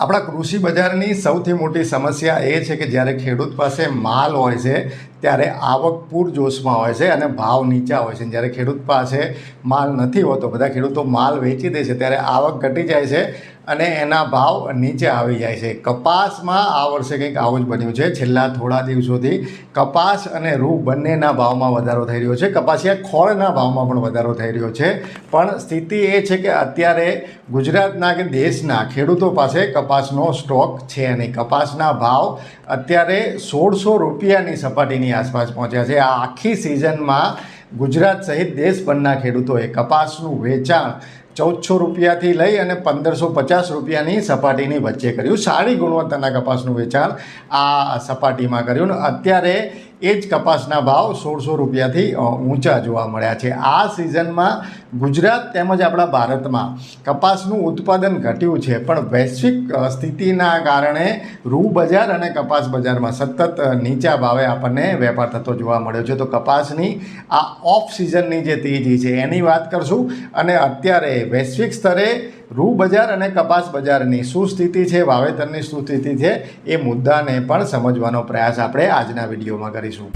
આપણા કૃષિ બજારની સૌથી મોટી સમસ્યા એ છે કે જ્યારે ખેડૂત પાસે માલ હોય છે ત્યારે આવક પૂરજોશમાં હોય છે અને ભાવ નીચા હોય છે. જ્યારે ખેડૂત પાસે માલ નથી હોતો, બધા ખેડૂતો માલ વેચી દે છે, ત્યારે આવક ઘટી જાય છે અને એના ભાવ નીચે આવી જાય છે. કપાસમાં આ વર્ષે કંઈક આવું જ બન્યું છે. છેલ્લા થોડા દિવસોથી કપાસ અને રૂ બંનેના ભાવમાં વધારો થઈ રહ્યો છે. કપાસિયા ખોળના ભાવમાં પણ વધારો થઈ રહ્યો છે. પણ સ્થિતિ એ છે કે અત્યારે ગુજરાતના કે દેશના ખેડૂતો પાસે કપાસનો સ્ટોક છે નહીં. કપાસના ભાવ અત્યારે સોળસો રૂપિયાની સપાટીની આસપાસ પહોંચ્યા છે. આ આખી સિઝનમાં ગુજરાત સહિત દેશભરના ખેડૂતોએ કપાસનું વેચાણ ચૌદસો રૂપિયાથી લઈ અને પંદરસો પચાસ રૂપિયાની સપાટીની વચ્ચે કર્યું. સારી ગુણવત્તાના કપાસનું વેચાણ આ સપાટીમાં કર્યું. અત્યારે એ જ કપાસના ભાવ સોળસો રૂપિયાથી ઊંચા જોવા મળ્યા છે. આ સિઝનમાં ગુજરાત તેમજ આપણા ભારતમાં કપાસનું ઉત્પાદન ઘટ્યું છે, પણ વૈશ્વિક સ્થિતિના કારણે રૂ બજાર અને કપાસ બજારમાં સતત નીચા ભાવે આપણને વેપાર થતો જોવા મળ્યો છે. તો કપાસની આ ઓફ સિઝનની જે તેજી છે, એની વાત કરશું. અને અત્યારે વૈશ્વિક સ્તરે રૂ બજાર અને કપાસ બજારની શું સ્થિતિ છે, વાવેતરની શું સ્થિતિ છે, એ મુદ્દાને પણ સમજવાનો પ્રયાસ આપણે આજના વિડીયોમાં કરીશું.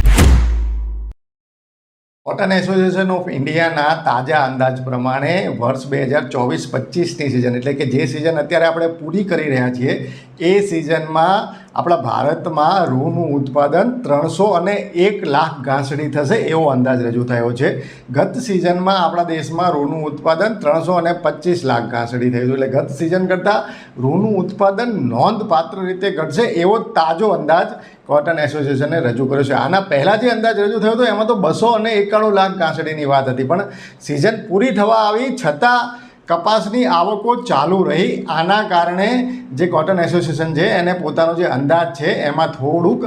કોટન એસોસિએશન ઓફ ઇન્ડિયાના તાજા અંદાજ પ્રમાણે વર્ષ બે હજાર ચોવીસ પચીસની સિઝન એટલે કે જે સિઝન અત્યારે આપણે પૂરી કરી રહ્યા છીએ એ સિઝનમાં આપણા ભારતમાં રૂનું ઉત્પાદન ત્રણસો અને એક લાખ ઘાસડી થશે એવો અંદાજ રજૂ થયો છે. ગત સિઝનમાં આપણા દેશમાં રૂનું ઉત્પાદન ત્રણસો અને પચીસ લાખ ઘાસડી થયું એટલે ગત સિઝન કરતાં રૂનું ઉત્પાદન નોંધપાત્ર રીતે ઘટશે એવો તાજો અંદાજ કોટન એસોસિએશને રજૂ કર્યો છે. આના પહેલાં જે અંદાજ રજૂ થયો હતો એમાં તો બસો અને એકાણું લાખ ઘાસડીની વાત હતી. પણ સિઝન પૂરી થવા આવી છતાં કપાસની આવકો ચાલુ રહી. આના કારણે જે કોટન એસોસિએશન છે, એને પોતાનો જે અંદાજ છે, એમાં થોડુંક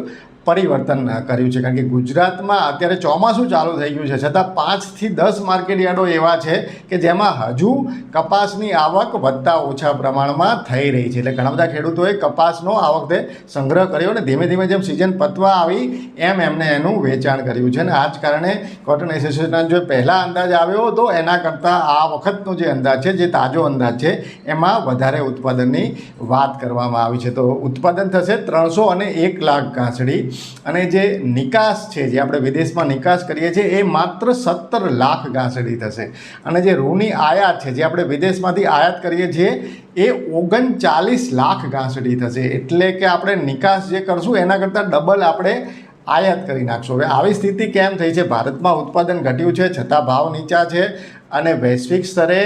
પરિવર્તન કર્યું છે. કારણ કે ગુજરાતમાં અત્યારે ચોમાસું ચાલુ થઈ ગયું છે. છતાં પાંચથી દસ માર્કેટ યાર્ડો એવા છે કે જેમાં હજુ કપાસની આવક વધતા ઓછા પ્રમાણમાં થઈ રહી છે. એટલે ઘણા બધા ખેડૂતોએ કપાસનો આ વખતે સંગ્રહ કર્યો અને ધીમે ધીમે જેમ સિઝન પતવા આવી, એમ એમને એનું વેચાણ કર્યું છે. અને આ જ કારણે કોટન એસોસિએશનનો જો પહેલાં અંદાજ આવ્યો હતો એના કરતાં આ વખતનો જે અંદાજ છે, જે તાજો અંદાજ છે, એમાં વધારે ઉત્પાદનની વાત કરવામાં આવી છે. તો ઉત્પાદન થશે ત્રણસો અને એક લાખ ઘાસડી અને જે નિકાસ છે, જે આપણે વિદેશમાં નિકાસ કરીએ છીએ, એ માત્ર સત્તર લાખ ઘાસડી થશે. અને જે રૂની આયાત છે, જે આપણે વિદેશમાંથી આયાત કરીએ છીએ, એ ઓગણચાલીસ લાખ ઘાસડી થશે. એટલે કે આપણે નિકાસ જે કરશું, એના કરતાં ડબલ આપણે આયાત કરી નાખશું. હવે આવી સ્થિતિ કેમ થઈ છે? ભારતમાં ઉત્પાદન ઘટ્યું છે, છતાં ભાવ નીચા છે અને વૈશ્વિક સ્તરે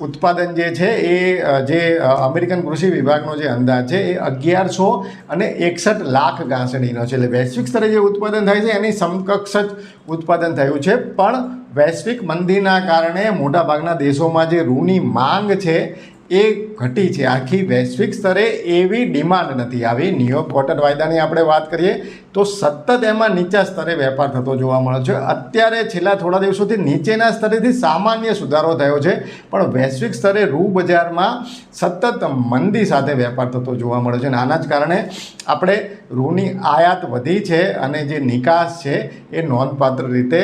ઉત્પાદન જે છે એ જે અમેરિકન કૃષિ વિભાગનો જે અંદાજ છે એ અગિયારસો અને એકસઠ લાખ ઘાસડીનો છે. એટલે વૈશ્વિક સ્તરે જે ઉત્પાદન થાય છે એની સમકક્ષ જ ઉત્પાદન થયું છે. પણ વૈશ્વિક મંદીના કારણે મોટાભાગના દેશોમાં જે રૂની માંગ છે એ ઘટી છે. આખી વૈશ્વિક સ્તરે એવી ડિમાન્ડ નથી. આવી ન્યુયોર્ક કોટન વાયદાની આપણે વાત કરીએ તો સતત એમાં નીચા સ્તરે વેપાર થતો જોવા મળે છે. અત્યારે છેલ્લા થોડા દિવસોથી નીચેના સ્તરેથી સામાન્ય સુધારો થયો છે. પણ વૈશ્વિક સ્તરે રૂ બજારમાં સતત મંદી સાથે વેપાર થતો જોવા મળે છે અને આના જ કારણે આપણે રૂની આયાત વધી છે અને જે નિકાસ છે એ નોંધપાત્ર રીતે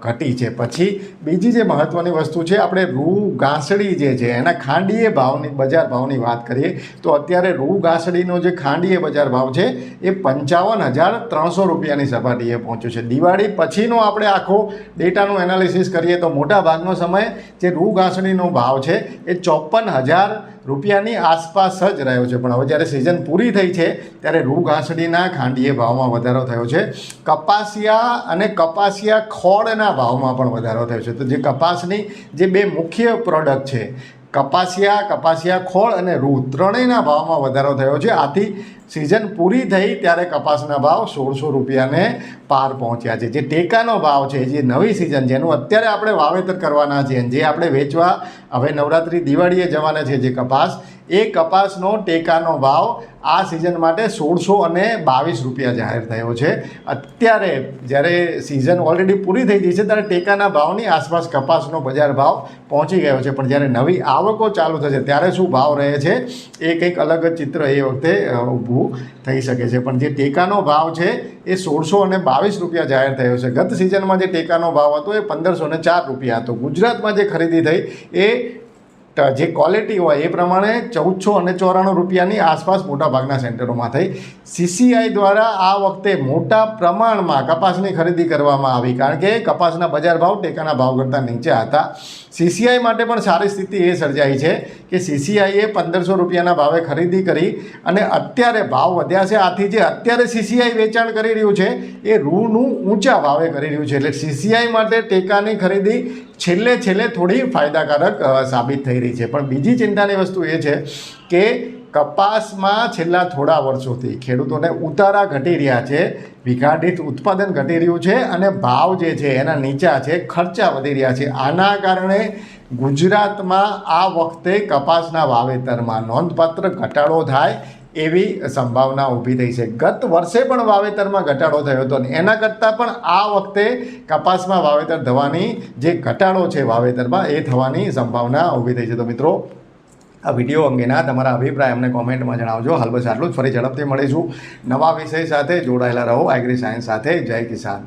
ઘટી છે. પછી બીજી જે મહત્ત્વની વસ્તુ છે, આપણે રૂ ઘાસડી જે છે, એના ખાંડીય ભાવની, બજાર ભાવની વાત કરીએ, તો અત્યારે રૂ ઘાસડીનો જે ખાંડીય બજાર ભાવ છે, એ પંચાવન હજાર ત્રણસો રૂપિયાની સપાટીએ પહોંચ્યું છે. દિવાળી પછીનો આપણે આખો ડેટાનું એનાલિસિસ કરીએ તો મોટા ભાગનો સમય જે રૂ ઘાસડીનો ભાવ છે, એ ચોપન હજાર રૂપિયાની આસપાસ જ રહ્યો છે. પણ હવે જ્યારે સિઝન પૂરી થઈ છે, ત્યારે રૂ ઘાસડીના ખાંડીએ ભાવમાં વધારો થયો છે. કપાસિયા અને કપાસિયા ખોળના ભાવમાં પણ વધારો થયો છે. તો જે કપાસની જે બે મુખ્ય પ્રોડક્ટ છે કપાસિયા કપાસિયા ખોળ અને રૂ ત્રણેયના ભાવમાં વધારો થયો છે. આથી સિઝન પૂરી થઈ ત્યારે કપાસના ભાવ સોળસો રૂપિયાને પાર પહોંચ્યા છે. જે ટેકાનો ભાવ છે, જે નવી સિઝન જેનું અત્યારે આપણે વાવેતર કરવાના છે જે આપણે વેચવા, હવે નવરાત્રિ દિવાળીએ જવાના છે જે કપાસ એ કપાસનો ટેકાનો ભાવ આ સિઝન માટે સોળસો અને બાવીસ રૂપિયા જાહેર થયો છે. અત્યારે જ્યારે સિઝન ઓલરેડી પૂરી થઈ ગઈ છે, ત્યારે ટેકાના ભાવની આસપાસ કપાસનો બજાર ભાવ પહોંચી ગયો છે. પણ જ્યારે નવી આવકો ચાલુ થશે, ત્યારે શું ભાવ રહે છે? એ કંઈક અલગ જ ચિત્ર એ વખતે ઊભું થઈ શકે છે. પણ જે ટેકાનો ભાવ છે, એ સોળસો અને બાવીસ રૂપિયા જાહેર થયો છે. ગત સિઝનમાં જે ટેકાનો ભાવ હતો, એ પંદરસો ને ચાર રૂપિયા હતો. ગુજરાતમાં જે ખરીદી થઈ, એ જે ક્વોલિટી હોય એ પ્રમાણે ચૌદસો અને ચોરાણું રૂપિયાની આસપાસ મોટાભાગના સેન્ટરોમાં થઈ. સીસીઆઈ દ્વારા આ વખતે મોટા પ્રમાણમાં કપાસની ખરીદી કરવામાં આવી, કારણ કે કપાસના બજાર ભાવ ટેકાના ભાવ કરતાં નીચે હતા. સીસીઆઈ માટે પણ સારી સ્થિતિ એ સર્જાઈ છે કે સીસીઆઈએ પંદરસો રૂપિયાના ભાવે ખરીદી કરી અને અત્યારે ભાવ વધ્યા છે. આથી જે અત્યારે સીસીઆઈ વેચાણ કરી રહ્યું છે એ રૂનું ઊંચા ભાવે કરી રહ્યું છે. એટલે સીસીઆઈ માટે ટેકાની ખરીદી છેલ્લે છેલ્લે થોડી ફાયદાકારક સાબિત થઈ રહી છે. પણ બીજી ચિંતાની વસ્તુ એ છે કે કપાસમાં છેલ્લા થોડા વર્ષોથી ખેડૂતોને ઉતારા ઘટી રહ્યા છે વીઘા ઉત્પાદન ઘટી રહ્યું છે અને ભાવ જે છે એના નીચા છે, ખર્ચા વધી રહ્યા છે. આના કારણે ગુજરાતમાં આ વખતે કપાસના વાવેતરમાં નોંધપાત્ર ઘટાડો થાય એવી સંભાવના ઊભી થઈ છે. ગત વર્ષે પણ વાવેતરમાં ઘટાડો થયો હતો અને એના કરતાં પણ આ વખતે કપાસમાં વાવેતર થવાની જે ઘટાડો છે વાવેતરમાં એ થવાની સંભાવના ઊભી થઈ છે. તો મિત્રો, આ વીડિયો અંગેના તમારા અભિપ્રાય અમને કોમેન્ટમાં જણાવજો. હાલ બસ આટલું જ. ફરી ઝડપથી મળીશું. નવા વિષય સાથે જોડાયેલા રહો. એગ્રી સાયન્સ સાથે જય કિસાન.